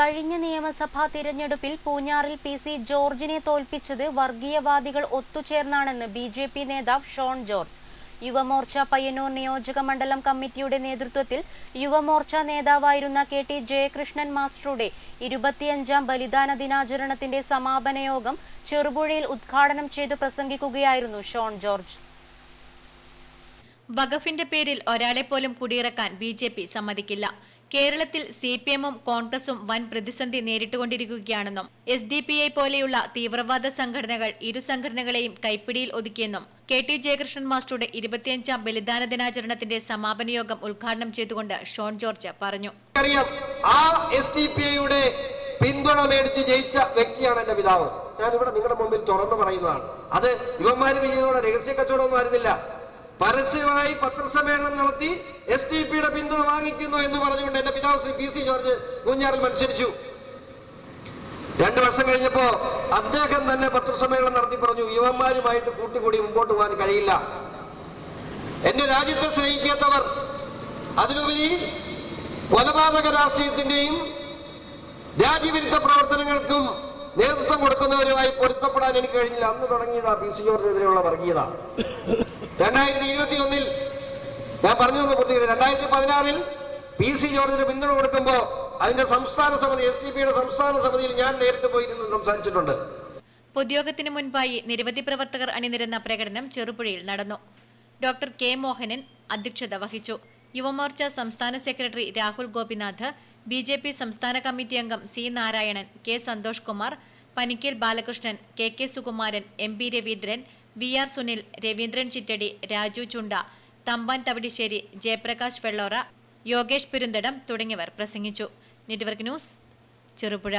കഴിഞ്ഞ നിയമസഭാ തിരഞ്ഞെടുപ്പിൽ പൂഞ്ഞാറിൽ പി സി ജോർജിനെ തോൽപ്പിച്ചത് വർഗീയവാദികൾ ഒത്തുചേർന്നാണെന്ന് ബി ജെ പി നേതാവ് ഷോൺ ജോർജ്. യുവമോർച്ച പയ്യന്നൂർ നിയോജക മണ്ഡലം കമ്മിറ്റിയുടെ നേതൃത്വത്തിൽ യുവമോർച്ച നേതാവായിരുന്ന കെ ടി ജയകൃഷ്ണൻ മാസ്റ്ററുടെ ഇരുപത്തിയഞ്ചാം ബലിദാന ദിനാചരണത്തിന്റെ സമാപന യോഗം ചെറുപുഴയിൽ ഉദ്ഘാടനം ചെയ്ത് പ്രസംഗിക്കുകയായിരുന്നു ഷോൺ ജോർജ്. വഖഫിന്റെ പേരിൽ ഒരാളെ പോലും കുടിയിറക്കാൻ ബി ജെ പി സമ്മതിക്കില്ല. കേരളത്തിൽ സി പി എമ്മും കോൺഗ്രസും വൻ പ്രതിസന്ധി നേരിട്ടുകൊണ്ടിരിക്കുകയാണെന്നും എസ് ഡി പി ഐ പോലെയുള്ള തീവ്രവാദ സംഘടനകൾ ഇരു സംഘടനകളെയും കൈപ്പിടിയിൽ ഒതുക്കിയെന്നും കെ ടി ജയകൃഷ്ണൻ മാസ്റ്ററുടെ ഇരുപത്തിയഞ്ചാം ബലിദാന ദിനാചരണത്തിന്റെ സമാപന യോഗം ഉദ്ഘാടനം ചെയ്തുകൊണ്ട് ഷോൺ ജോർജ് പറഞ്ഞു. ആ പിന്തുണ മേടിച്ച് ജയിച്ച വ്യക്തിയാണ് എന്റെ പിതാവ്. ഞാൻ ഇവിടെ നിങ്ങളുടെ മുമ്പിൽ തുറന്നു പറയുന്നതാണ്. അത് യുവന്മാരും വിജയനോട് രഹസ്യ കച്ചവടമൊന്നും ആയിരുന്നില്ല. പരസ്യമായി പത്രസമ്മേളനം നടത്തി എസ് ടി പിയുടെ പിന്തുണ വാങ്ങിക്കുന്നു എന്ന് പറഞ്ഞുകൊണ്ട് എന്റെ പിതാവ് ശ്രീ പി സി ജോർജ് പൂഞ്ഞാറിൽ മത്സരിച്ചു. രണ്ടു വർഷം കഴിഞ്ഞപ്പോ അദ്ദേഹം തന്നെ പത്രസമ്മേളനം നടത്തി പറഞ്ഞു യുവന്മാരുമായിട്ട് കൂട്ടുകൂടി മുമ്പോട്ട് പോകാൻ കഴിയില്ല. എന്റെ രാജ്യത്തെ സ്നേഹിക്കാത്തവർ അതിനുപരി കൊലപാതക രാഷ്ട്രീയത്തിന്റെയും രാജ്യവിരുദ്ധ പ്രവർത്തനങ്ങൾക്കും നേതൃത്വം കൊടുക്കുന്നവരുമായി പൊരുത്തപ്പെടാൻ എനിക്ക് കഴിഞ്ഞില്ല. അന്ന് തുടങ്ങിയതാ പി സി ജോർജ് എതിരെയുള്ള വർഗീയത. രണ്ടായിരത്തി ഇരുപത്തി ഒന്നിൽ ഞാൻ പറഞ്ഞു തന്ന പൂർത്തീകരണം രണ്ടായിരത്തി പതിനാറിൽ പി സി ജോർജിന് പിന്തുണ കൊടുക്കുമ്പോൾ അതിന്റെ സംസ്ഥാന സമിതി എസ് ഡി പിയുടെ സംസ്ഥാന സമിതിയിൽ ഞാൻ നേരിട്ട് പോയിരുന്നു സംസാരിച്ചിട്ടുണ്ട്. പൊതുയോഗത്തിന് മുൻപായി നിരവധി പ്രവർത്തകർ അണിനിരന്ന പ്രകടനം ചെറുപുഴയിൽ നടന്നു. ഡോക്ടർ കെ മോഹനൻ അധ്യക്ഷത വഹിച്ചു. യുവമോർച്ച സംസ്ഥാന secretary Rahul Gopinath B J P സംസ്ഥാന കമ്മിറ്റി അംഗം C Narayanan K Santhosh Kumar Panikkel Balakrishnan K K Sukumaran M P Raveendran V R Sunil Raveendran Chittadi Raju Chunda Thampan Thavidissery Jayaprakash Vellora Yogesh Perunthadam തുടങ്ങിയവർ പ്രസംഗിച്ചു. Network news Cherupuzha.